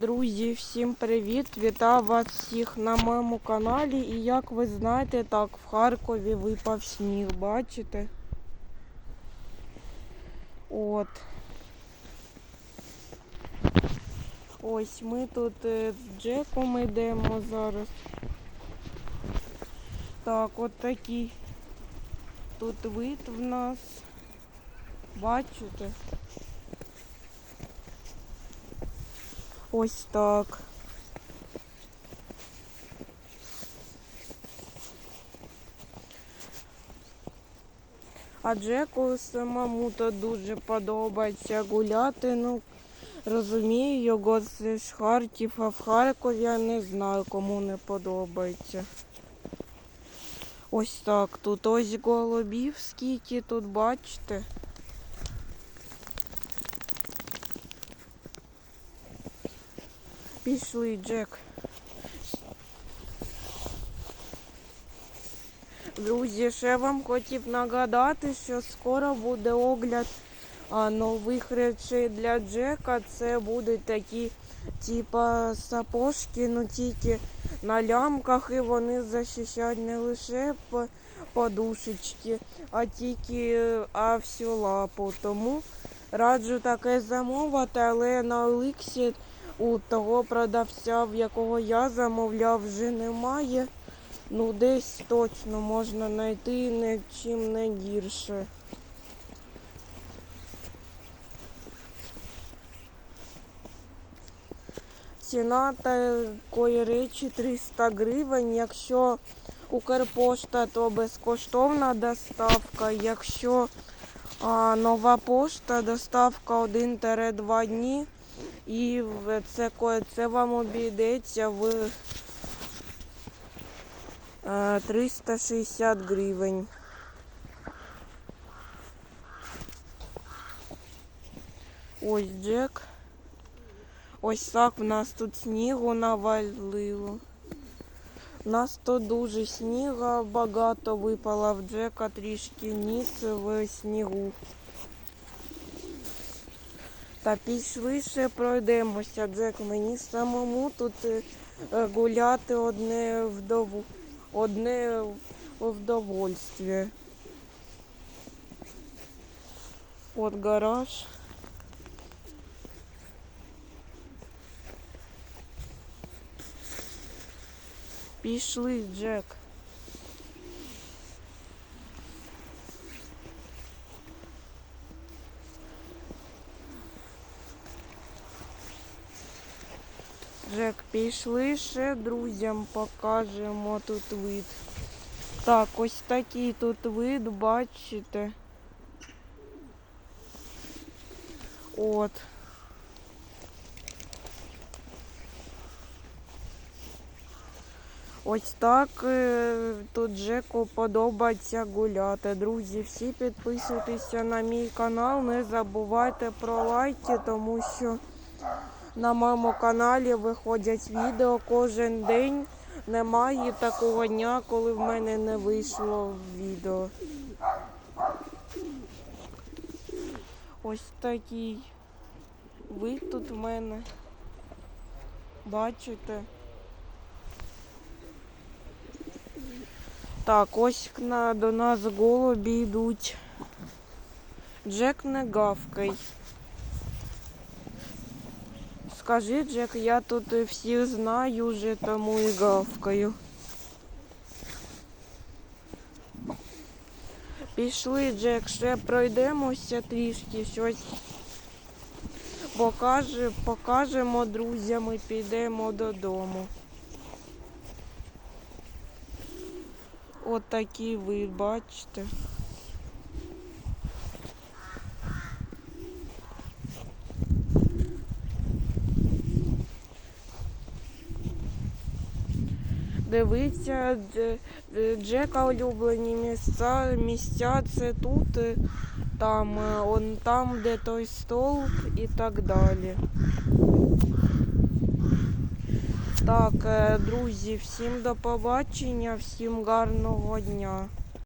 Друзі, всім привіт! Вітаю вас всіх на моєму каналі. І як ви знаєте, так, в Харкові випав сніг, бачите? От. Ось ми тут е, з Джеком йдемо зараз. Так, от такий тут вид в нас. Бачите? Ось так. А Джеку самому то дуже подобається гуляти. Ну, розумію, його з Харків, а в Харкові я не знаю, кому не подобається. Ось так. Тут ось голубів скільки тут бачите. Пішли, Джек. Друзі, ще вам хотів нагадати, що скоро буде огляд нових речей для Джека. Це будуть такі, типа сапожки, ну тільки на лямках, і вони захищають не лише по- подушечки, а тільки а всю лапу. Тому раджу таке замовити, але на Оликсі у того продавця, в якого я замовляв, вже немає. Ну, десь точно можна знайти нічим не гірше. Ціна такої речі 300 гривень. Якщо Укрпошта, то безкоштовна доставка. Якщо а, нова пошта, доставка 1-2 дні. І це, це вам обійдеться в е, 360 гривень. Ось Джек. Ось так в нас тут снігу навалило. У нас тут дуже сніга багато випало в Джека трішки ніс в снігу. Та пішли ще пройдемося, Джек. Мені самому тут е, е, гуляти одне вдову, одне в вдовольствие. От гараж. Пішли, Джек. Джек, пішли ще друзям покажемо тут вид. Так, ось такий тут вид, бачите. От. Ось так е, тут Джеку подобається гуляти. Друзі, всі підписуйтеся на мій канал, не забувайте про лайки, тому що на моєму каналі виходять відео кожен день. Немає такого дня, коли в мене не вийшло відео. Ось такий вид тут в мене. Бачите? Так, ось до нас голубі йдуть. Джек не гавкай. Скажи, Джек, я тут всіх знаю вже, тому і гавкаю. Пішли, Джек, ще пройдемося трішки щось. Покаже, покажемо друзям і підемо додому. От такий вид, бачите. Дивіться, Дж- Дж- Джека улюблені місця, місця це тут, е, там, е, он там, де той столб і так далі. Так, е, друзі, всім до побачення, всім гарного дня.